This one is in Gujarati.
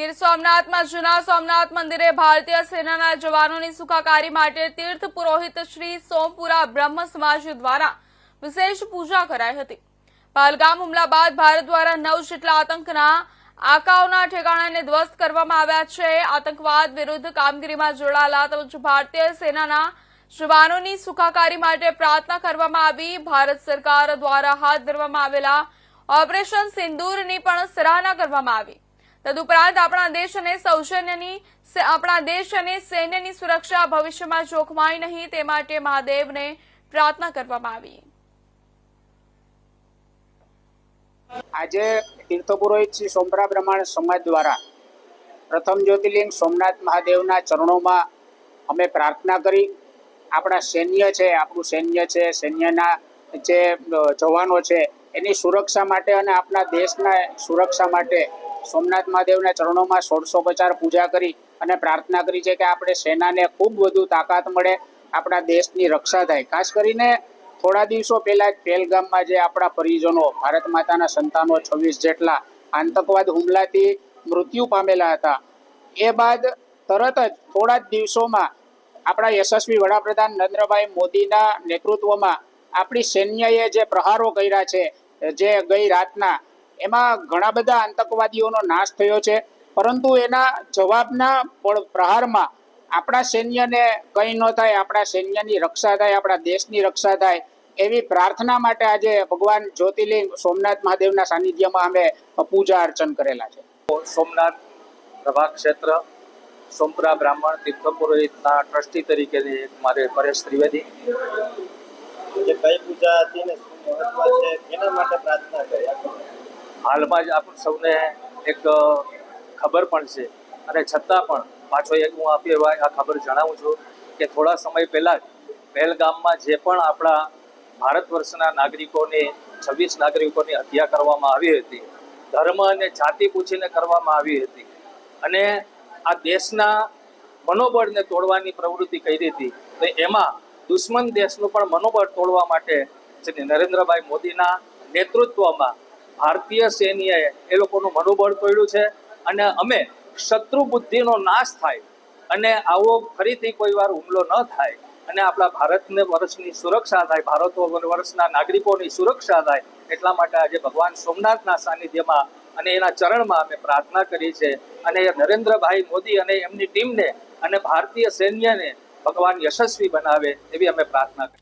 ગીર સોમનાથમાં, જૂના સોમનાથ મંદિરે ભારતીય સેનાના જવાનોની સુખાકારી માટે તીર્થ પુરોહિત શ્રી સોમપુરા બ્રહ્મ સમાજ દ્વારા વિશેષ પૂજા કરાઈ હતી. પહલગામ હુમલા બાદ ભારત દ્વારા નવ જેટલા આતંકના આકાઓના ઠેકાણાને ધ્વસ્ત કરવામાં આવ્યા છે. આતંકવાદ વિરુદ્ધ કામગીરીમાં જોડાયેલા તેમજ ભારતીય સેનાના જવાનોની સુખાકારી માટે પ્રાર્થના કરવામાં આવી. ભારત સરકાર દ્વારા હાથ ધરવામાં આવેલા ઓપરેશન સિંદૂરની પણ સરાહના કરવામાં આવી. તદુપરાંત આપણા દેશ અને સૌજન્યની આપણા દેશ અને સૈન્યની સુરક્ષા ભવિષ્યમાં જોખમાય નહીં, તે માટે મહાદેવને પ્રાર્થના કરવામાં આવી. આજે તીર્થપુરોહિત શ્રી સોમરા બ્રહ્માણ સમાજ દ્વારા પ્રથમ જ્યોતિર્લિંગ સોમનાથ મહાદેવના ચરણોમાં અમે પ્રાર્થના કરી. આપણા સૈન્ય છે, આપણું સૈન્ય છે, સૈન્યના જે જવાનો છે, એની સુરક્ષા માટે અને આપણા દેશના સુરક્ષા માટે સોમનાથ મહાદેવના ચરણોમાં સોળસો પચાર પૂજા કરી અને પ્રાર્થના કરી છે કે આપણે સેનાને ખૂબ વધુ તાકાત મળે, આપણા દેશની રક્ષા થાય. ખાસ કરીને થોડા દિવસો પહેલા પહેલગામમાં જે આપણા પરિજનો, ભારત માતાના સંતાનો છવ્વીસ જેટલા આતંકવાદ હુમલાથી મૃત્યુ પામેલા હતા. એ બાદ તરત જ થોડા જ દિવસોમાં આપણા યશસ્વી વડાપ્રધાન નરેન્દ્રભાઈ મોદીના નેતૃત્વમાં આપણી સૈન્યએ જે પ્રહારો કર્યા છે, જે ગઈ રાતના એમાં ઘણા બધા આતંકવાદીઓનો નાશ થયો છે. પરંતુ એના જવાબના પણ પ્રહારમાં આપણા સૈન્યને કંઈ ન થાય આપણા સૈન્યની રક્ષા થાય આપણા દેશની રક્ષા થાય એવી પ્રાર્થના માટે આજે ભગવાન જ્યોતિર્લિંગ સોમનાથ મહાદેવના સાનિધ્યમાં અમે પૂજા અર્ચન કરેલા છે. સોમનાથ પ્રભા ક્ષેત્ર સોમપુરા બ્રાહ્મણ તીર્થ પુરોહિતના ટ્રસ્ટી તરીકેની એક મારે પરેશ ત્રિવેદી. જે કઈ પૂજા હતી ને શું મહત્વ છે એના માટે પ્રાર્થના કરી હાલમાં જ આપણે સૌને એક ખબર પણ છે. અને છતાં પણ પાછો એક હું આપી એવા આ ખબર જણાવું છું કે થોડા સમય પહેલાં જ પહેલગામમાં જે પણ આપણા ભારત વર્ષના નાગરિકોની, છવ્વીસ નાગરિકોની હત્યા કરવામાં આવી હતી, ધર્મ અને જાતિ પૂછીને કરવામાં આવી હતી. અને આ દેશના મનોબળને તોડવાની પ્રવૃત્તિ કરી હતી. તો એમાં દુશ્મન દેશનું પણ મનોબળ તોડવા માટે શ્રી નરેન્દ્રભાઈ મોદીના નેતૃત્વમાં ભારતીય સૈન્યએ એ લોકોનું મનોબળ તોડ્યું છે અને અમે શત્રુ બુદ્ધિનો નાશ થાય અને આવો ફરીથી કોઈ વાર હુમલો ન થાય અને આપણા ભારતને વર્ષની સુરક્ષા થાય, ભારત વર્ષના નાગરિકોની સુરક્ષા થાય એટલા માટે આજે ભગવાન સોમનાથના સાનિધ્યમાં અને એના ચરણમાં અમે પ્રાર્થના કરી છે અને નરેન્દ્રભાઈ મોદી અને એમની ટીમને અને ભારતીય સૈન્યને ભગવાન યશસ્વી બનાવે એવી અમે પ્રાર્થના કરી